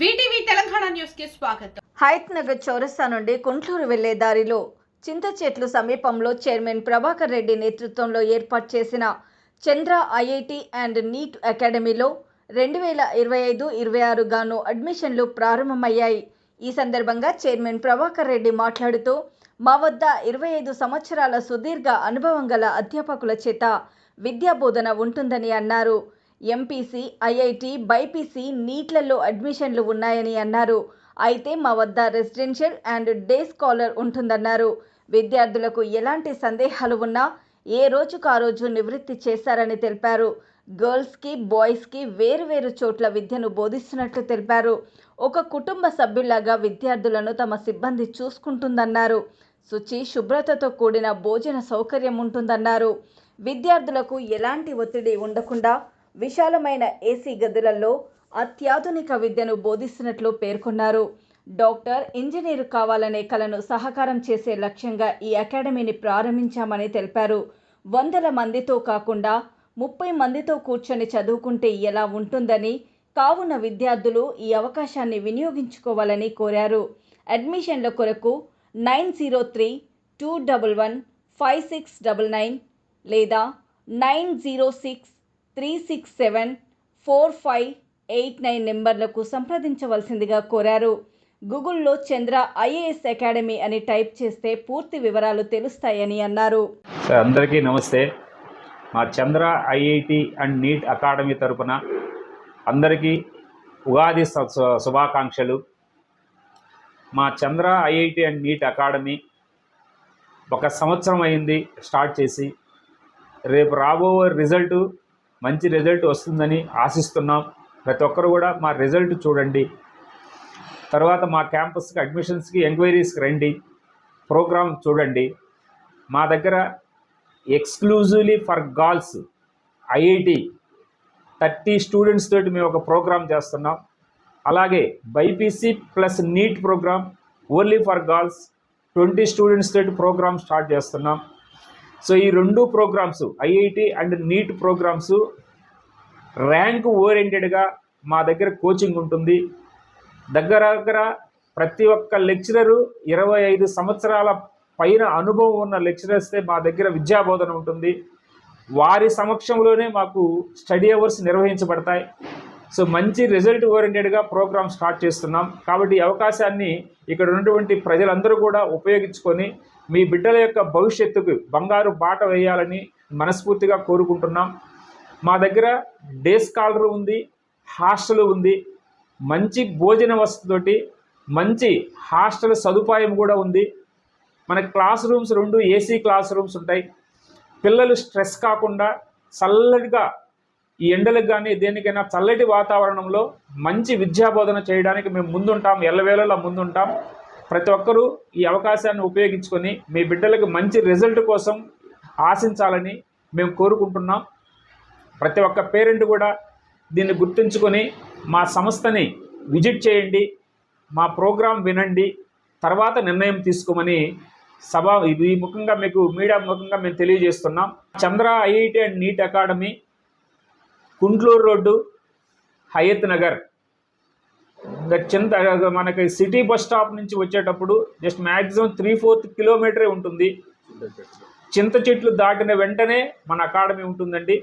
VTV Telangana న్యూస్కి స్వాగతం. హైత్ నగర్ చౌరస్తా నుండి కుంట్లూరు వెళ్ళే దారిలో చింత చెట్లు సమీపంలో చైర్మన్ ప్రభాకర్ రెడ్డి నేతృత్వంలో ఏర్పాటు చేసిన చంద్ర ఐఐటి అండ్ నీట్ అకాడమీలో రెండు వేల ఇరవై ఐదు ఇరవై ఆరు గాను అడ్మిషన్లు ప్రారంభమయ్యాయి. ఈ సందర్భంగా చైర్మన్ ప్రభాకర్ రెడ్డి మాట్లాడుతూ మా వద్ద ఇరవై ఐదు సంవత్సరాల సుదీర్ఘ అనుభవం గల అధ్యాపకుల చేత విద్యా బోధన ఉంటుందని అన్నారు. ఎంపీసీ ఐఐటి బైపీసీ నీట్లలో అడ్మిషన్లు ఉన్నాయని అన్నారు. అయితే మా వద్ద రెసిడెన్షియల్ అండ్ డే స్కాలర్ ఉంటుందన్నారు. విద్యార్థులకు ఎలాంటి సందేహాలు ఉన్నా ఏ రోజుకు ఆ రోజు నివృత్తి చేశారని తెలిపారు. గర్ల్స్కి బాయ్స్కి వేరువేరు చోట్ల విద్యను బోధిస్తున్నట్లు తెలిపారు. ఒక కుటుంబ సభ్యులాగా విద్యార్థులను తమ సిబ్బంది చూసుకుంటుందన్నారు. శుచి శుభ్రతతో కూడిన భోజన సౌకర్యం ఉంటుందన్నారు. విద్యార్థులకు ఎలాంటి ఒత్తిడి ఉండకుండా విశాలమైన ఏసీ గదులలో అత్యాధునిక విద్యను బోధిస్తున్నట్లు పేర్కొన్నారు. డాక్టర్ ఇంజనీర్ కావాలనే కలను సహకారం చేసే లక్ష్యంగా ఈ అకాడమీని ప్రారంభించామని తెలిపారు. వందల మందితో కాకుండా ముప్పై మందితో కూర్చొని చదువుకుంటే ఎలా ఉంటుందని కావున విద్యార్థులు ఈ అవకాశాన్ని వినియోగించుకోవాలని కోరారు. అడ్మిషన్ల కొరకు nine zero three two double one five six double nine లేదా nine zero six three six seven four five eight nine నెంబర్లకు సంప్రదించవలసిందిగా కోరారు. గూగుల్లో చంద్ర ఐఏఎస్ అకాడమీ అని టైప్ చేస్తే పూర్తి వివరాలు తెలుస్తాయని అన్నారు. సార్ అందరికీ నమస్తే. మా Chandra IIT and NEET academy తరపున అందరికీ ఉగాది శుభాకాంక్షలు. మా Chandra IIT and NEET academy ఒక సంవత్సరం అయింది స్టార్ట్ చేసి రేపు రాబో రిజల్టు మంచి రిజల్ట్ వస్తుందని ఆశిస్తున్నాం. ప్రతి ఒక్కరు కూడా మా రిజల్ట్ చూడండి. తర్వాత మా క్యాంపస్కి అడ్మిషన్స్కి ఎంక్వైరీస్కి రండి. ప్రోగ్రామ్ చూడండి. మా దగ్గర exclusively for girls IIT thirty students తోటి మేము ఒక ప్రోగ్రామ్ చేస్తున్నాం. అలాగే BiPC plus NEET program only for girls twenty students తోటి ప్రోగ్రామ్ స్టార్ట్ చేస్తున్నాం. సో ఈ రెండు programs IIT and NEET programs rank ఓరియంటెడ్గా మా దగ్గర కోచింగ్ ఉంటుంది. దగ్గర దగ్గర ప్రతి ఒక్క లెక్చరరు ఇరవై ఐదు సంవత్సరాల పైన అనుభవం ఉన్న లెక్చరర్స్తే మా దగ్గర విద్యాబోధన ఉంటుంది. వారి సమక్షంలోనే మాకు స్టడీ అవర్స్ నిర్వహించబడతాయి. సో మంచి రిజల్ట్ ఓరియంటెడ్గా ప్రోగ్రామ్ స్టార్ట్ చేస్తున్నాం. కాబట్టి ఈ అవకాశాన్ని ఇక్కడ ఉన్నటువంటి ప్రజలందరూ కూడా ఉపయోగించుకొని మీ బిడ్డల యొక్క భవిష్యత్తుకు బంగారు బాట వేయాలని మనస్ఫూర్తిగా కోరుకుంటున్నాం. మా దగ్గర డే స్కాలర్ ఉంది హాస్టల్ ఉంది మంచి భోజన వసతితోటి మంచి హాస్టల్ సదుపాయం కూడా ఉంది. మన క్లాస్ రూమ్స్ రెండు ఏసీ క్లాస్ రూమ్స్ ఉంటాయి. పిల్లలు స్ట్రెస్ కాకుండా చల్లటిగా ఈ ఎండలకు కానీ దేనికైనా చల్లటి వాతావరణంలో మంచి విద్యాబోధన చేయడానికి మేము ముందుంటాం ఎల్లవేళలా ముందుంటాం. ప్రతి ఒక్కరూ ఈ అవకాశాన్ని ఉపయోగించుకొని మీ బిడ్డలకు మంచి రిజల్ట్ కోసం ఆశించాలని మేము కోరుకుంటున్నాం. ప్రతి ఒక్క పేరెంట్ కూడా దీన్ని గుర్తుంచుకొని మా సంస్థని విజిట్ చేయండి మా ప్రోగ్రాం వినండి తర్వాత నిర్ణయం తీసుకోమని సభ ఇది ముఖంగా మీకు మీడియా ముఖంగా మేము తెలియజేస్తున్నాం. Chandra IIT and NEET academy Kuntloor road Hayathnagar. ఇంకా చింత మనకి సిటీ బస్ స్టాప్ నుంచి వచ్చేటప్పుడు జస్ట్ మ్యాక్సిమం త్రీ ఫోర్త్ కిలోమీటరే ఉంటుంది. చింత చెట్లు దాటిన వెంటనే మన అకాడమీ ఉంటుందండి.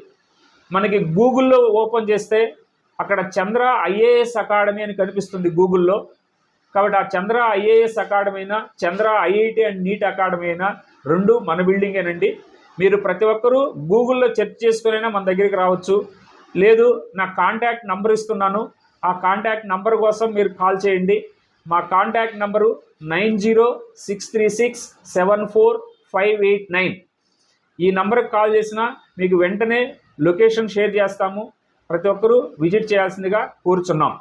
మనకి గూగుల్లో ఓపెన్ చేస్తే అక్కడ చంద్ర ఐఏఎస్ అకాడమీ అని కనిపిస్తుంది గూగుల్లో. కాబట్టి ఆ చంద్ర ఐఏఎస్ అకాడమీ అయినా Chandra IIT and NEET academy అయినా రెండు మన బిల్డింగేనండి. మీరు ప్రతి ఒక్కరూ గూగుల్లో సెర్చ్ చేసుకునైనా మన దగ్గరికి రావచ్చు. లేదు నా కాంటాక్ట్ నంబర్ ఇస్తున్నాను. ఆ కాంటాక్ట్ నంబర్ కోసం మీరు కాల్ చేయండి. మా contact number nine zero six three six seven four five eight nine. ఈ నంబర్కి కాల్ చేసినా మీకు వెంటనే లొకేషన్ షేర్ చేస్తాము. ప్రతి ఒక్కరూ విజిట్ చేయాల్సిందిగా కోరుచున్నాం.